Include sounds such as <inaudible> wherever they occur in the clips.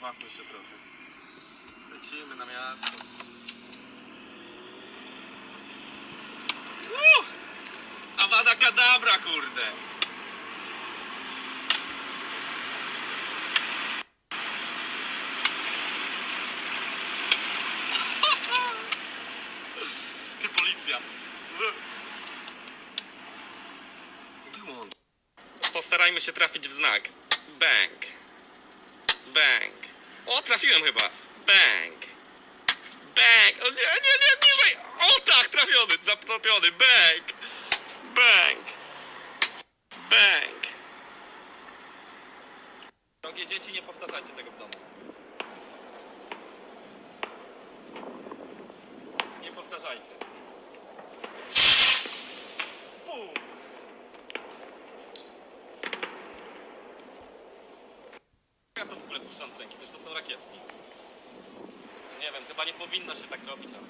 pobawmy się trochę. Lecimy na miasto. Uh! Awada kadabra, kurde! Ty policja! Postarajmy się trafić w znak. Bang. Bang. O, trafiłem chyba. Bang. Bang. O nie, nie, nie, niżej. O tak, trafiony, zatopiony. Bang. Bang. Bang. Drogie dzieci, nie powtarzajcie tego w domu. Nie powtarzajcie. Ja w ogóle puszczam z ręki, to są rakietki. Nie wiem, chyba nie powinno się tak robić, ale...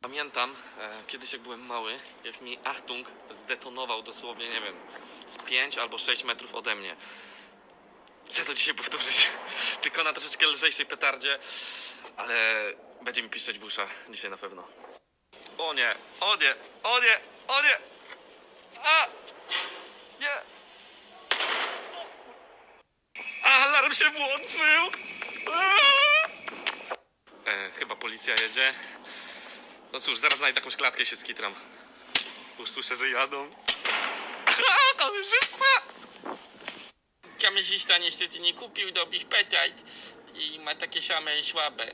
Pamiętam, e, kiedyś jak byłem mały, jak mi Achtung zdetonował dosłownie, nie wiem, z 5 albo 6 metrów ode mnie. Chcę to dzisiaj powtórzyć, <laughs> tylko na troszeczkę lżejszej petardzie, ale będzie mi piszczeć w uszach dzisiaj na pewno. O nie, o nie, o nie, o nie! A! Nie! O kur... Alarm się włączył! E, chyba policja jedzie. No cóż, zaraz znajdę jakąś klatkę i się skitram. Już słyszę, że jadą. Kamerzysta! Kamerzysta niestety nie kupił dobrych petard i ma takie same słabe.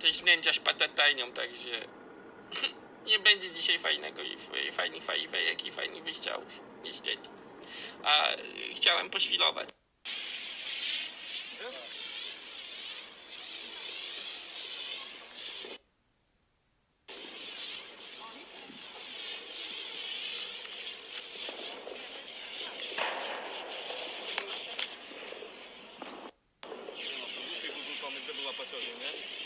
To jest nędzia z patatajnią, także <laughs> nie będzie dzisiaj fajnego i fajnych fajwejek i fajnych wyściałów, niestety. A y, chciałem poświlować. söyleyeyim ya.